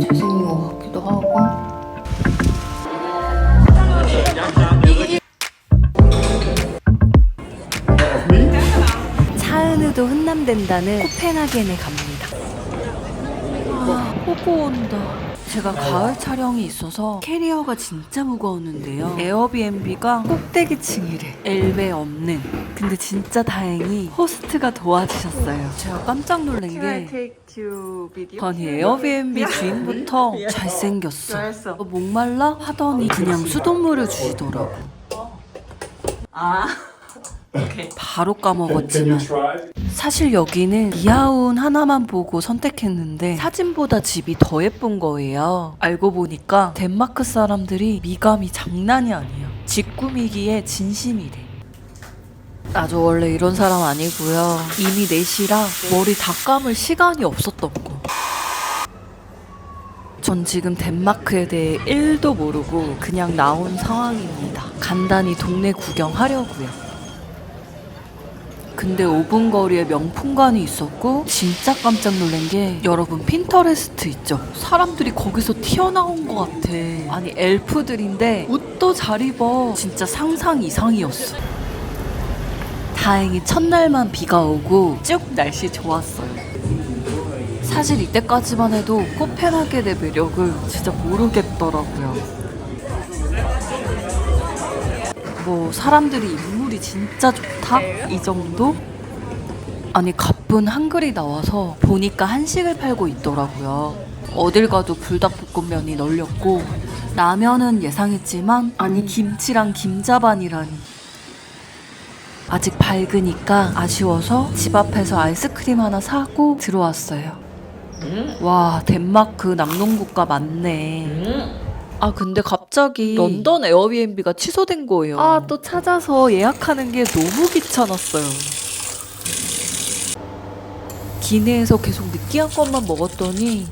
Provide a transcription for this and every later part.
잘생긴 것 같기도 하고. 차은우도 훈남된다는 코펜하겐에 갑니다. 아, 호구 온다 제가 가을 촬영이 있어서 캐리어가 진짜 무거웠는데요. 에어비앤비가 꼭대기층이래. 엘베 없는. 근데 진짜 다행히 호스트가 도와주셨어요. 제가 깜짝 놀란 게 아니 에어비앤비 주인부터 잘생겼어. 너 목말라? 하더니 그냥 수돗물을 주시더라고 바로 까먹었지만 사실 여기는 이하운 하나만 보고 선택했는데 사진보다 집이 더 예쁜 거예요. 알고 보니까 덴마크 사람들이 미감이 장난이 아니야. 집 꾸미기에 진심이래. 나도 원래 이런 사람 아니고요. 이미 4시라 머리 다 감을 시간이 없었던 거. 전 지금 덴마크에 대해 1도 모르고 그냥 나온 상황입니다. 간단히 동네 구경하려고요. 근데 5분 거리에 명품관이 있었고 진짜 깜짝 놀란 게 여러분 핀터레스트 있죠? 사람들이 거기서 튀어나온 것 같아. 아니 엘프들인데 옷도 잘 입어. 진짜 상상 이상이었어. 다행히 첫날만 비가 오고 쭉 날씨 좋았어요. 사실 이때까지만 해도 코펜하겐의 매력을 진짜 모르겠더라고요. 뭐 사람들이 인물이 진짜 좋 다이 정도? 아니 가쁜 한글이 나와서 보니까 한식을 팔고 있더라고요. 어딜 가도 불닭볶음면이 널렸고 라면은 예상했지만 아니 김치랑 김자반이라니 아직 밝으니까 아쉬워서 집 앞에서 아이스크림 하나 사고 들어왔어요. 와 덴마크 남농국가 맞네. 아 근데 갑 자기 런던 에어비앤비가 취소된 거예요. 아 또 찾아서 예약하는 게 너무 귀찮았어요. 기내에서 계속 느끼한 것만 먹었더니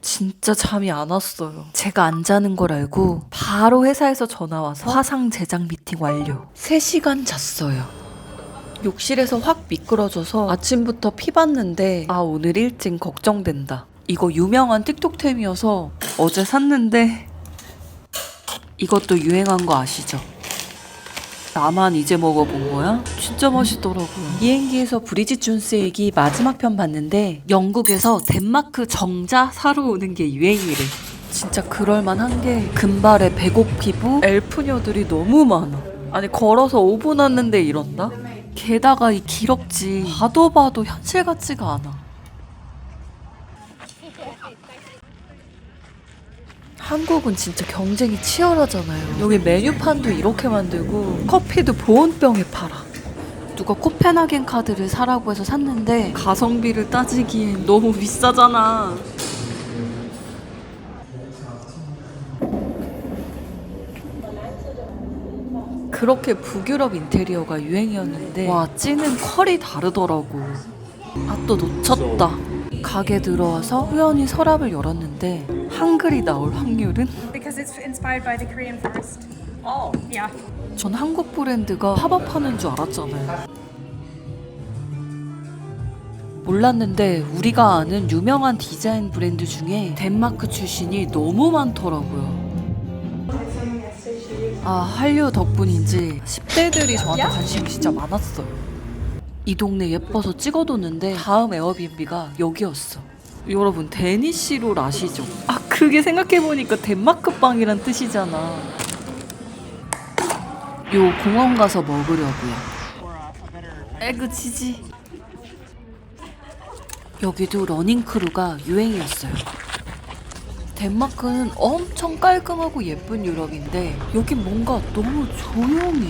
진짜 잠이 안 왔어요. 제가 안 자는 걸 알고 바로 회사에서 전화 와서 화상 제작 미팅 완료. 3시간 잤어요. 욕실에서 확 미끄러져서 아침부터 피 봤는데 아 오늘 일진 걱정된다. 이거 유명한 틱톡템이어서 어제 샀는데 이것도 유행한 거 아시죠? 나만 이제 먹어본 거야? 진짜 맛있더라고요. 비행기에서 브리짓 존스 얘기 마지막 편 봤는데 영국에서 덴마크 정자 사러 오는 게 유행이래. 진짜 그럴만한 게 금발의 백옥 피부 엘프녀들이 너무 많아. 아니 걸어서 5분 왔는데 이런다? 게다가 이 기럭지 봐도 봐도 현실 같지가 않아. 한국은 진짜 경쟁이 치열하잖아요. 여기 메뉴판도 이렇게 만들고 커피도 보온병에 팔아. 누가 코펜하겐 카드를 사라고 해서 샀는데 가성비를 따지기엔 너무 비싸잖아. 그렇게 북유럽 인테리어가 유행이었는데 와 찌는 컬이 다르더라고. 아 또 놓쳤다. 가게 들어와서 우연히 서랍을 열었는데 한글이 나올 확률은? Because it's inspired by the Korean forest. Oh. Yeah. 전 한국 브랜드가 팝업하는 줄 알았잖아요. 몰랐는데 우리가 아는 유명한 디자인 브랜드 중에 덴마크 출신이 너무 많더라고요. 아, 한류 덕분인지 10대들이 저한테 관심이 진짜 많았어요. 이 동네 예뻐서 찍어뒀는데 다음 에어비앤비가 여기였어. 여러분 데니시롤 아시죠? 아 그게 생각해보니까 덴마크 빵이란 뜻이잖아. 요 공원 가서 먹으려고요. 에그 치지. 여기도 러닝 크루가 유행이었어요. 덴마크는 엄청 깔끔하고 예쁜 유럽인데 여긴 뭔가 너무 조용해.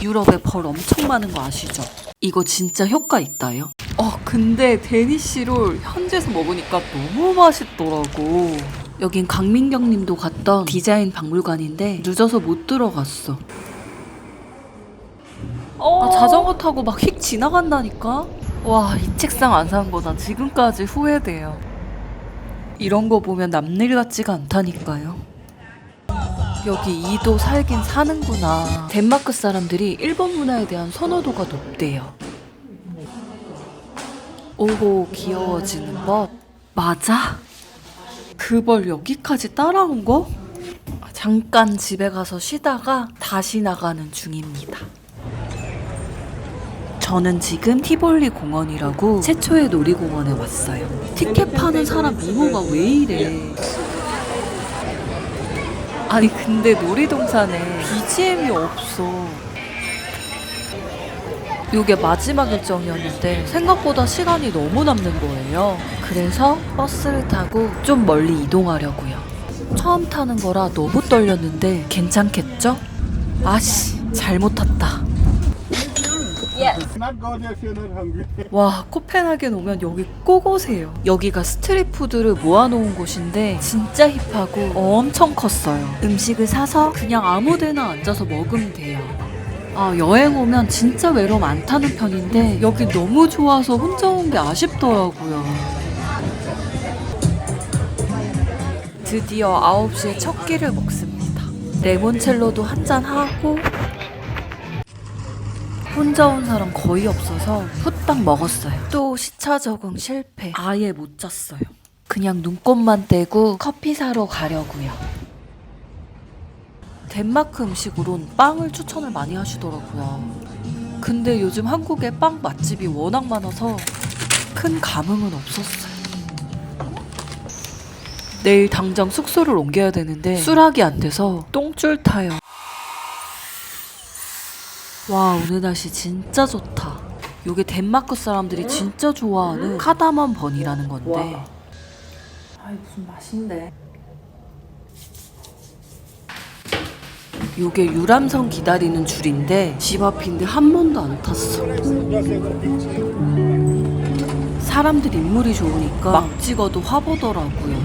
유럽에 벌 엄청 많은 거 아시죠? 이거 진짜 효과 있다요. 어 근데 데니시롤 현지에서 먹으니까 너무 맛있더라고. 여긴 강민경 님도 갔던 디자인 박물관인데 늦어서 못 들어갔어. 아, 자전거 타고 막 휙 지나간다니까? 와, 이 책상 안 산거나 지금까지 후회돼요. 이런 거 보면 남일 같지가 않다니까요. 여기 이도 살긴 사는구나. 덴마크 사람들이 일본 문화에 대한 선호도가 높대요. 오호 귀여워지는 법. 맞아? 그벌 여기까지 따라온 거? 잠깐 집에 가서 쉬다가 다시 나가는 중입니다. 저는 지금 티볼리 공원이라고 최초의 놀이공원에 왔어요. 티켓 파는 사람 미모가 왜 이래? 아니 근데 놀이동산에 BGM이 없어. 이게 마지막 일정이었는데 생각보다 시간이 너무 남는 거예요. 그래서 버스를 타고 좀 멀리 이동하려고요. 처음 타는 거라 너무 떨렸는데 괜찮겠죠? 아씨 잘못 탔다. Not go there if you're not hungry. 와 코펜하겐 오면 여기 꼭 오세요. 여기가 스트리트푸드를 모아놓은 곳인데 진짜 힙하고 엄청 컸어요. 음식을 사서 그냥 아무데나 앉아서 먹으면 돼요. 아 여행 오면 진짜 외로움 안 타는 편인데 여기 너무 좋아서 혼자 온 게 아쉽더라고요. 드디어 9시에 첫 끼를 먹습니다. 레몬첼로도 한잔 하고 혼자 온 사람 거의 없어서 후딱 먹었어요. 또 시차 적응 실패. 아예 못 잤어요. 그냥 눈곱만 떼고 커피 사러 가려고요. 덴마크 음식으론 빵을 추천을 많이 하시더라고요. 근데 요즘 한국에 빵 맛집이 워낙 많아서 큰 감흥은 없었어요. 내일 당장 숙소를 옮겨야 되는데 수락이 안 돼서 똥줄 타요. 와 오늘 날씨 진짜 좋다. 요게 덴마크 사람들이 진짜 좋아하는 카다먼 번이라는 건데. 아이 무슨 맛인데? 요게 유람선 기다리는 줄인데 집 앞인데 한 번도 안 탔어. 사람들 인물이 좋으니까 막 찍어도 화보더라고요.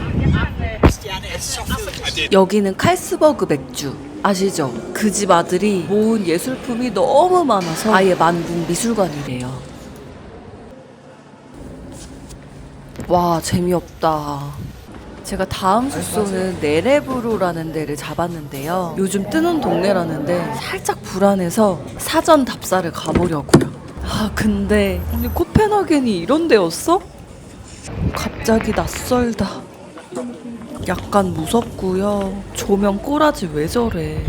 여기는 칼스버그 맥주 아시죠? 그 집 아들이 모은 예술품이 너무 많아서 아예 만국 미술관이래요. 와 재미없다. 제가 다음 숙소는 네레브루라는 데를 잡았는데요. 요즘 뜨는 동네라는데 살짝 불안해서 사전 답사를 가보려고요. 아 근데 오늘 코펜하겐이 이런 데였어? 갑자기 낯설다. 약간 무섭고요. 조명 꼬라지 왜 저래?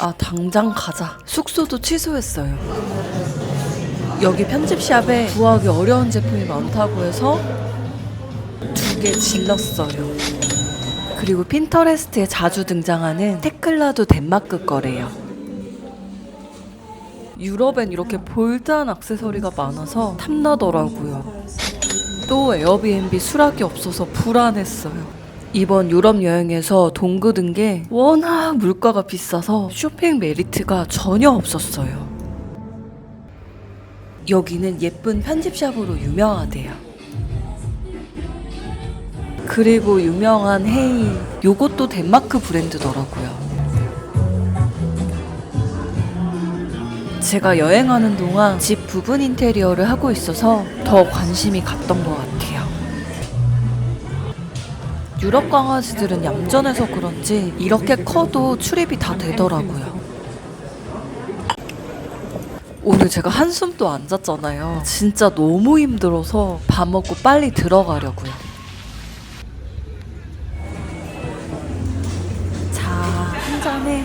아 당장 가자. 숙소도 취소했어요. 여기 편집샵에 구하기 어려운 제품이 많다고 해서 두 개 질렀어요. 그리고 핀터레스트에 자주 등장하는 테클라도 덴마크 거래요. 유럽엔 이렇게 볼드한 액세서리가 많아서 탐나더라고요. 또 에어비앤비 수락이 없어서 불안했어요. 이번 유럽 여행에서 돈 긋은 게 워낙 물가가 비싸서 쇼핑 메리트가 전혀 없었어요. 여기는 예쁜 편집샵으로 유명하대요. 그리고 유명한 헤이, 요것도 덴마크 브랜드더라고요. 제가 여행하는 동안 집 부분 인테리어를 하고 있어서 더 관심이 갔던 것 같아요. 유럽 강아지들은 얌전해서 그런지 이렇게 커도 출입이 다 되더라고요. 오늘 제가 한숨도 안 잤잖아요. 진짜 너무 힘들어서 밥 먹고 빨리 들어가려고요. 자, 한 잔에.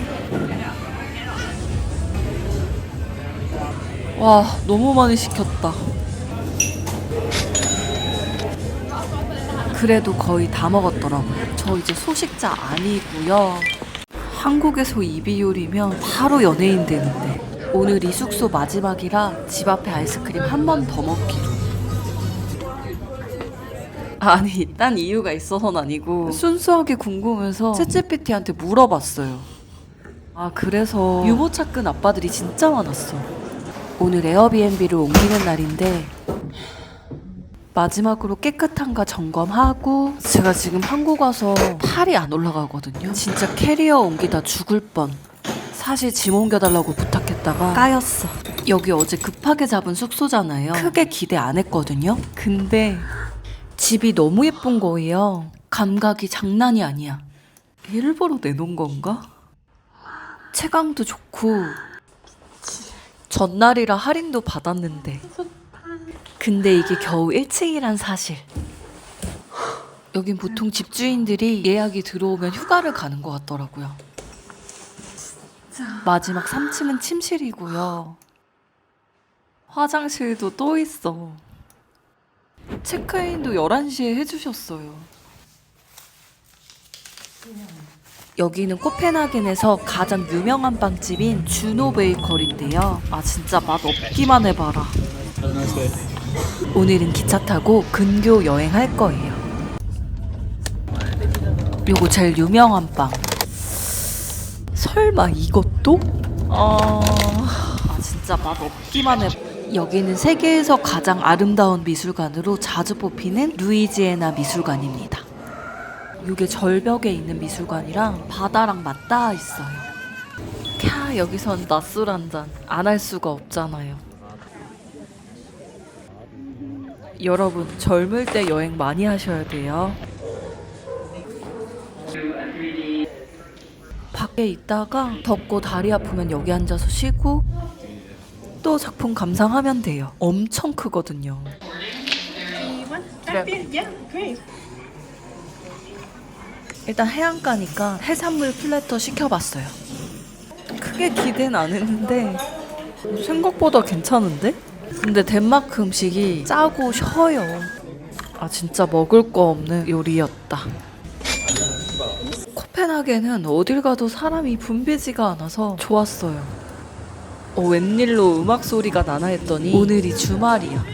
와, 너무 많이 시켰다. 그래도 거의 다 먹었더라고요. 저 이제 소식자 아니고요. 한국에서 이비요리면 바로 연예인 되는데 오늘 이 숙소 마지막이라 집 앞에 아이스크림 한 번 더 먹기로. 아니, 딴 이유가 있어서는 아니고 순수하게 궁금해서 챗GPT한테 물어봤어요. 아, 그래서 유모차 끈 아빠들이 진짜 많았어. 오늘 에어비앤비를 옮기는 날인데 마지막으로 깨끗한가 점검하고 제가 지금 한국 와서 팔이 안 올라가거든요. 진짜 캐리어 옮기다 죽을 뻔. 사실 짐 옮겨달라고 부탁했다가 까였어. 여기 어제 급하게 잡은 숙소잖아요. 크게 기대 안 했거든요. 근데 집이 너무 예쁜 거예요. 감각이 장난이 아니야. 일부러 내놓은 건가? 체감도 좋고 전날이라 할인도 받았는데. 근데 이게 겨우 1층이란 사실. 여긴 보통 집주인들이 예약이 들어오면 휴가를 가는 것 같더라고요. 마지막 3층은 침실이고요. 화장실도 또 있어. 체크인도 11시에 해주셨어요 여기는 코펜하겐에서 가장 유명한 빵집인 주노 베이커리인데요. 아 진짜 맛 없기만 해봐라. 오늘은 기차 타고 근교 여행할 거예요. 요거 제일 유명한 빵. 설마 이것도? 아, 아 진짜 맛 없기만 해. 여기는 세계에서 가장 아름다운 미술관으로 자주 뽑히는 루이지애나 미술관입니다. 이게 절벽에 있는 미술관이랑 바다랑 맞닿아 있어요. 캬 여기선 낮술 한 잔 안 할 수가 없잖아요. 여러분 젊을 때 여행 많이 하셔야 돼요. 밖에 있다가 덥고 다리 아프면 여기 앉아서 쉬고 또 작품 감상하면 돼요. 엄청 크거든요. 일단 해안가니까 해산물 플래터 시켜봤어요. 크게 기대는 안 했는데 생각보다 괜찮은데? 근데 덴마크 음식이 짜고 셔요. 아 진짜 먹을 거 없는 요리였다. 코펜하겐은 어딜 가도 사람이 붐비지가 않아서 좋았어요. 어, 웬일로 음악 소리가 나나 했더니 오늘이 주말이야.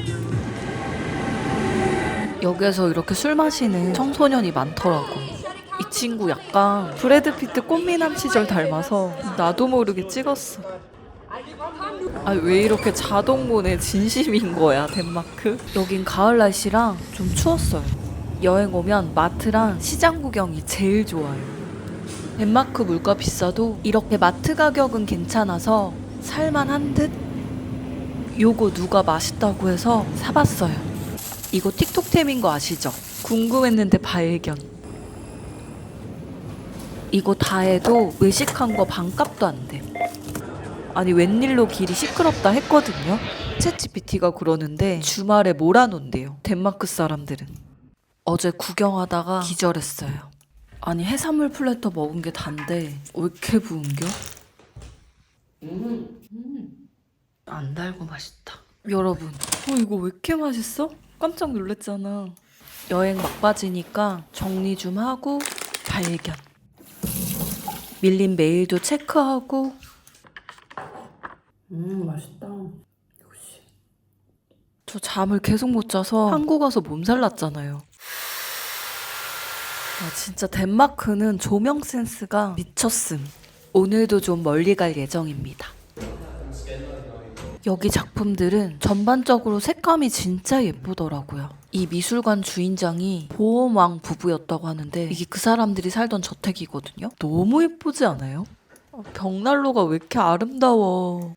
여기에서 이렇게 술 마시는 청소년이 많더라고. 이 친구 약간 브래드 피트 꽃미남 시절 닮아서 나도 모르게 찍었어. 아 왜 이렇게 자동문에 진심인 거야 덴마크? 여긴 가을 날씨랑 좀 추웠어요. 여행 오면 마트랑 시장 구경이 제일 좋아요. 덴마크 물가 비싸도 이렇게 마트 가격은 괜찮아서 살만한 듯? 요거 누가 맛있다고 해서 사봤어요. 이거 틱톡템인 거 아시죠? 궁금했는데 발견. 이거 다 해도 외식한 거 반값도 안 돼. 아니 웬일로 길이 시끄럽다 했거든요. 챗GPT가 그러는데 주말에 몰아놓는데요. 덴마크 사람들은. 어제 구경하다가 기절했어요. 아니 해산물 플래터 먹은 게 단데 왜 이렇게 부은겨? 안 달고 맛있다. 여러분, 어 이거 왜 이렇게 맛있어? 깜짝 놀랐잖아. 여행 막바지니까 정리 좀 하고 발견. 밀린 메일도 체크하고 음 맛있다. 저 잠을 계속 못 자서 한국 와서 몸살 났잖아요. 아, 진짜 덴마크는 조명 센스가 미쳤음. 오늘도 좀 멀리 갈 예정입니다. 여기 작품들은 전반적으로 색감이 진짜 예쁘더라고요. 이 미술관 주인장이 보험왕 부부였다고 하는데 이게 그 사람들이 살던 저택이거든요. 너무 예쁘지 않아요? 아, 벽난로가 왜 이렇게 아름다워.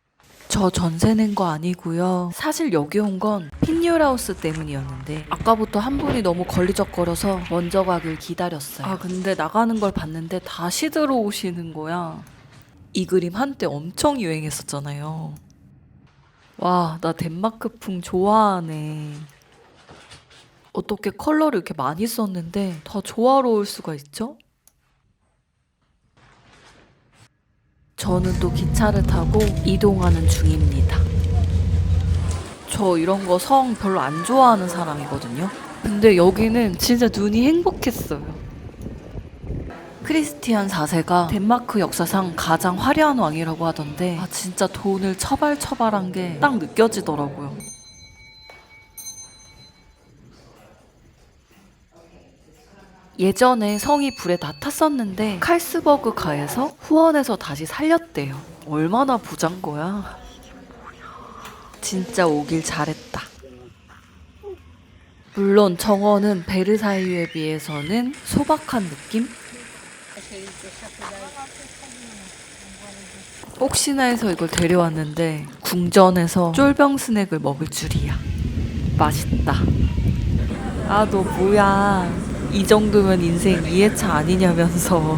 저 전세 낸 거 아니고요. 사실 여기 온 건 핀뉴라우스 때문이었는데 아까부터 한 분이 너무 걸리적거려서 먼저 가길 기다렸어요. 아 근데 나가는 걸 봤는데 다시 들어오시는 거야. 이 그림 한때 엄청 유행했었잖아요. 와, 나 덴마크풍 좋아하네. 어떻게 컬러를 이렇게 많이 썼는데 더 조화로울 수가 있죠? 저는 또 기차를 타고 이동하는 중입니다. 저 이런 거 성 별로 안 좋아하는 사람이거든요. 근데 여기는 진짜 눈이 행복했어요. 크리스티안 4세가 덴마크 역사상 가장 화려한 왕이라고 하던데 아 진짜 돈을 처발처발한 게 딱 느껴지더라고요. 예전에 성이 불에 다 탔었는데 칼스버그 가에서 후원해서 다시 살렸대요. 얼마나 부잔 거야. 진짜 오길 잘했다. 물론 정원은 베르사유에 비해서는 소박한 느낌? 혹시나 해서 이걸 데려왔는데 궁전에서 쫄병 스낵을 먹을 줄이야. 맛있다. 아, 너 뭐야. 이 정도면 인생 2회차 아니냐면서.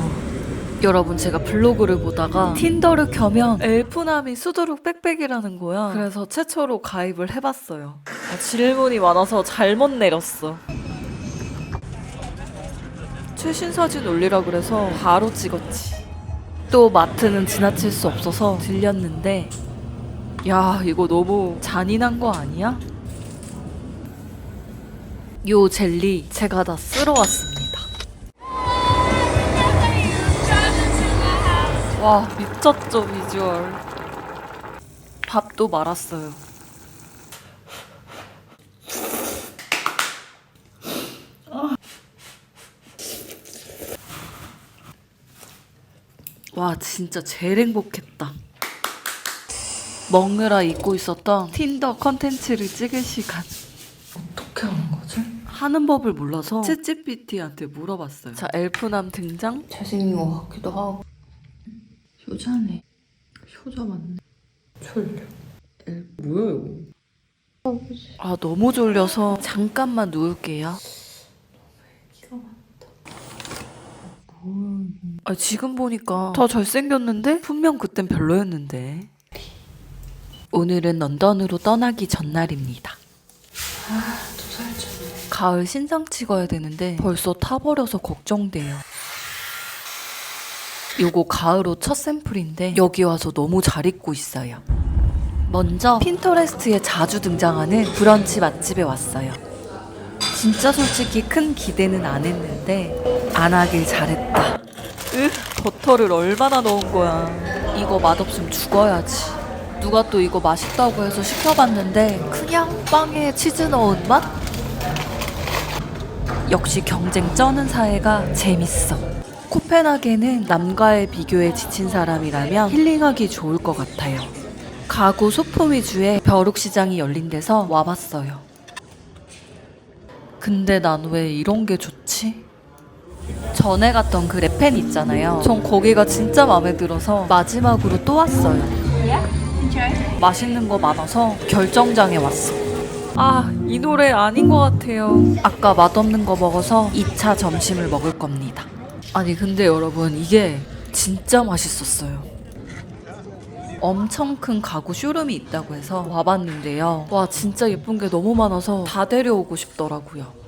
여러분 제가 블로그를 보다가 틴더를 켜면 엘프남이 수두룩 빽빽이라는 거야. 그래서 최초로 가입을 해봤어요. 아, 질문이 많아서 잘못 내렸어. 최신 사진 올리라 그래서 바로 찍었지. 또 마트는 지나칠 수 없어서 들렸는데 야 이거 너무 잔인한 거 아니야? 요 젤리 제가 다 쓸어 왔습니다. 와 미쳤죠 비주얼. 밥도 말았어요. 와 진짜 제일 행복했다. 먹느라 잊고 있었던 틴더 컨텐츠를 찍을 시간. 어떻게 하는 거지? 하는 법을 몰라서 챗GPT한테 물어봤어요. 자, 엘프남 등장. 잘생긴 것 같기도 하고 효자네 효자 맞네 졸려 에, 뭐야 이거 아, 너무 졸려서 잠깐만 누울게요. 아, 지금 보니까 더 잘생겼는데? 분명 그땐 별로였는데. 오늘은 런던으로 떠나기 전날입니다. 가을 신상 찍어야 되는데 벌써 타버려서 걱정돼요. 요거 가을 옷 첫 샘플인데 여기 와서 너무 잘 입고 있어요. 먼저 핀터레스트에 자주 등장하는 브런치 맛집에 왔어요. 진짜 솔직히 큰 기대는 안 했는데 안 하길 잘했다. 으, 버터를 얼마나 넣은 거야. 이거 맛없으면 죽어야지. 누가 또 이거 맛있다고 해서 시켜봤는데 그냥 빵에 치즈 넣은 맛? 역시 경쟁 쩌는 사회가 재밌어. 코펜하겐은 남과의 비교에 지친 사람이라면 힐링하기 좋을 것 같아요. 가구 소품 위주의 벼룩시장이 열린 데서 와봤어요. 근데 난 왜 이런 게 좋지? 전에 갔던 그 레펜 있잖아요. 전 거기가 진짜 마음에 들어서 마지막으로 또 왔어요. 맛있는 거 많아서 결정장에 왔어. 아, 이 노래 아닌 것 같아요. 아까 맛없는 거 먹어서 2차 점심을 먹을 겁니다. 아니, 근데 여러분, 이게 진짜 맛있었어요. 엄청 큰 가구 쇼룸이 있다고 해서 와봤는데요. 와, 진짜 예쁜 게 너무 많아서 다 데려오고 싶더라고요.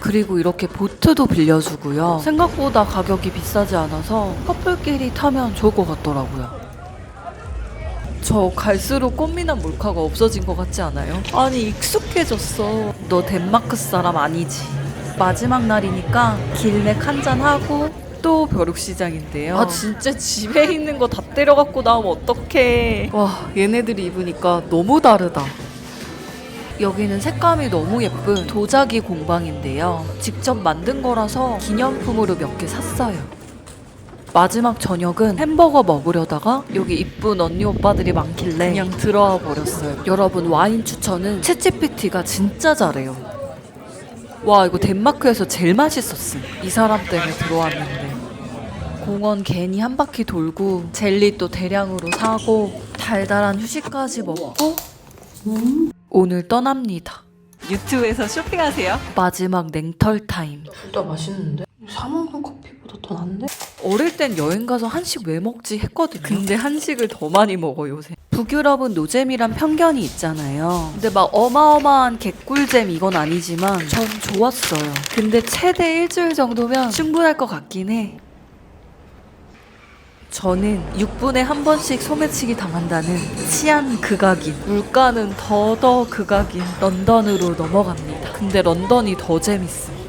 그리고 이렇게 보트도 빌려주고요. 생각보다 가격이 비싸지 않아서 커플끼리 타면 좋을 것 같더라고요. 저 갈수록 꽃미남 몰카가 없어진 것 같지 않아요? 아니 익숙해졌어. 너 덴마크 사람 아니지? 마지막 날이니까 길맥 한잔 하고 또 벼룩시장인데요. 아 진짜 집에 있는 거 다 때려갖고 나오면 어떡해. 와 얘네들이 입으니까 너무 다르다. 여기는 색감이 너무 예쁜 도자기 공방인데요. 직접 만든 거라서 기념품으로 몇 개 샀어요. 마지막 저녁은 햄버거 먹으려다가 여기 이쁜 언니 오빠들이 많길래 그냥 들어와 버렸어요. 여러분 와인 추천은 챗GPT가 진짜 잘해요. 와 이거 덴마크에서 제일 맛있었음. 이 사람 때문에 들어왔는데. 공원 괜히 한 바퀴 돌고 젤리 또 대량으로 사고 달달한 휴식까지 먹고 오늘 떠납니다. 유튜브에서 쇼핑하세요. 마지막 냉털 타임. 둘 다 맛있는데? 사 먹는 커피보다 더 낫네? 어릴 땐 여행 가서 한식 왜 먹지 했거든요. 근데 한식을 더 많이 먹어 요새. 북유럽은 노잼이란 편견이 있잖아요. 근데 막 어마어마한 개꿀잼 이건 아니지만 전 좋았어요. 근데 최대 일주일 정도면 충분할 것 같긴 해. 저는 6분에 한 번씩 소매치기 당한다는 치안 극악인 물가는 더더 극악인 런던으로 넘어갑니다. 근데 런던이 더 재밌음.